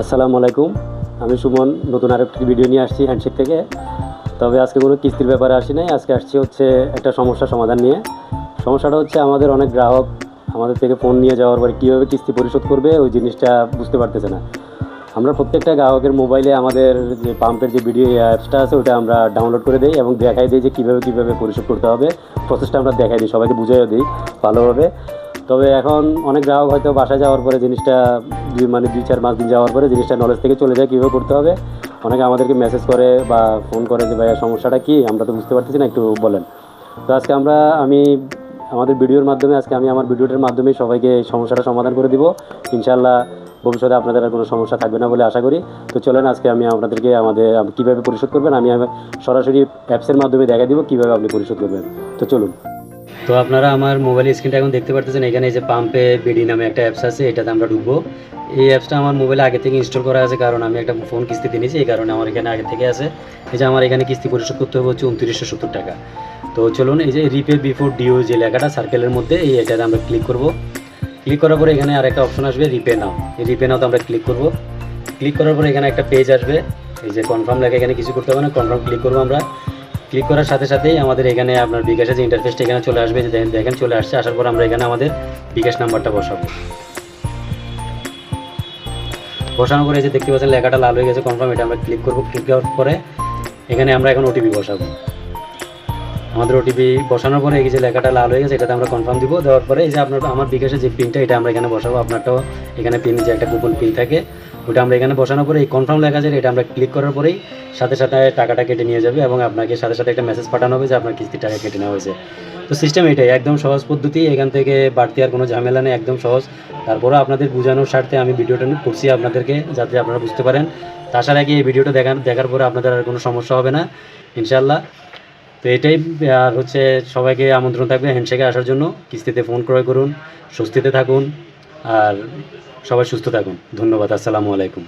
আসসালামু আলাইকুম। আমি সুমন, নতুন আরেকটি ভিডিও নিয়ে আসছি হ্যান্ডশেক থেকে। তবে আজকে কোনো কিস্তির ব্যাপারে আসি নাই। আজকে আসছি হচ্ছে একটা সমস্যা সমাধান নিয়ে। সমস্যাটা হচ্ছে আমাদের অনেক গ্রাহক আমাদের থেকে ফোন নিয়ে যাওয়ার পরে কীভাবে কিস্তি পরিশোধ করবে, ওই জিনিসটা বুঝতে পারতেছে না। আমরা প্রত্যেকটা গ্রাহকের মোবাইলে আমাদের যে পাম্পের যে ভিডিও অ্যাপসটা আছে, ওটা আমরা ডাউনলোড করে দিই এবং দেখাই দিই যে কীভাবে কীভাবে পরিশোধ করতে হবে। প্রসেসটা আমরা দেখাই দিই, সবাইকে বুঝাইও দিই ভালোভাবে। তবে এখন অনেক গ্রাহক হয়তো বাসায় যাওয়ার পরে জিনিসটা মানে দুই, চার পাঁচ দিন যাওয়ার পরে জিনিসটা নলেজ থেকে চলে যায়, কীভাবে করতে হবে? অনেকে আমাদেরকে মেসেজ করে বা ফোন করে যে, ভাইয়া, সমস্যাটা কী? আমরা তো বুঝতে পারতেছি না, একটু বলেন। তো আজকে আমরা, আমি আমাদের ভিডিওর মাধ্যমে, আজকে আমি আমার ভিডিওটার মাধ্যমে সবাইকে এই সমস্যাটা সমাধান করে দিব। ইনশাল্লাহ ভবিষ্যতে আপনাদের আর কোনো সমস্যা থাকবে না বলে আশা করি। তো চলেন, আজকে আমি আপনাদেরকে আমাদের, কীভাবে পরিশোধ করবেন, আমি সরাসরি অ্যাপসের মাধ্যমে দেখা দিব, কীভাবে আপনি পরিশোধ করবেন। তো চলুন। তো আপনারা আমার মোবাইল স্ক্রিনটা এখন দেখতে পারতেছেন, এখানে এই যে পাম্পে বিডি নামে একটা অ্যাপস আছে, এটাতে আমরা ঢুকবো। এই অ্যাপসটা আমার মোবাইলে আগে থেকে ইনস্টল করা আছে, কারণ আমি একটা ফোন কিস্তিতে নিয়েছি, এই কারণে আমার এখানে আগে থেকে আছে। এই যে আমার এখানে কিস্তি পরিশোধ করতে হবে হচ্ছে উনত্রিশশো সত্তর টাকা। তো চলুন, এই যে রিপে বিফোর ডিও যে লেখাটা সার্কেলের মধ্যে, এই এটাতে আমরা ক্লিক করব। ক্লিক করার পরে এখানে আরেকটা অপশন আসবে রিপে নাও এই রিপে নাওতে আমরা ক্লিক করব। ক্লিক করার পরে এখানে একটা পেজ আসবে। এই যে কনফার্ম লেখা এখানে কিছু করতে হবে না কনফার্ম ক্লিক করব আমরা। ক্লিক করার সাথে সাথেই আমাদের এখানে আপনার বিকাশের যে ইন্টারফেসটা এখানে চলে আসবে, যে দেখেন- চলে আসছে, আসার পর আমরা এখানে আমাদের বিকাশ নাম্বারটা বসাবো। বসানোর পরে এই যে দেখতে পাচ্ছেন, লেখাটা লাল হয়ে গেছে কনফার্ম এটা আমরা ক্লিক করব। ক্লিক করার পরে এখানে আমরা এখন ওটিপি বসাবো। আমাদের ওটিপি বসানোর পরে এই যে লেখাটা লাল হয়ে গেছে, এটাতে আমরা কনফার্ম দিব। দেওয়ার পরে এই যে আপনার, আমার বিকাশের যে পিনটা এটা আমরা এখানে বসাবো। আপনারটাও এখানে পিন যে একটা গুগল পিন থাকে ওটা আমরা এখানে বসানোর পরে এই কনফার্ম লেখা আছে, এটা আমরা ক্লিক করার পরেই সাথে সাথে টাকাটা কেটে নিয়ে যাবে এবং আপনাকে সাথে সাথে একটা মেসেজ পাঠানো হবে যে আপনার কিস্তির টাকা কেটে নেওয়া হয়েছে। তো সিস্টেম এটাই, একদম সহজ পদ্ধতি, এখান থেকে বাড়তি আর কোনো ঝামেলা নেই, একদম সহজ। তারপরে আপনাদের বোঝানোর স্বার্থে আমি ভিডিওটা করছি আপনাদেরকে, যাতে আপনারা বুঝতে পারেন। তাছাড়া কি এই ভিডিওটা দেখান দেখার পরে আপনাদের আর কোনো সমস্যা হবে না ইনশাল্লাহ তো এটাই, আর হচ্ছে সবাইকে আমন্ত্রণ থাকবে হ্যান্ডশেকে আসার জন্য। কিস্তিতে ফোন ক্রয় করুন, স্বস্তিতে থাকুন। আর সবাই সুস্থ থাকুন। ধন্যবাদ আসসালামু আলাইকুম।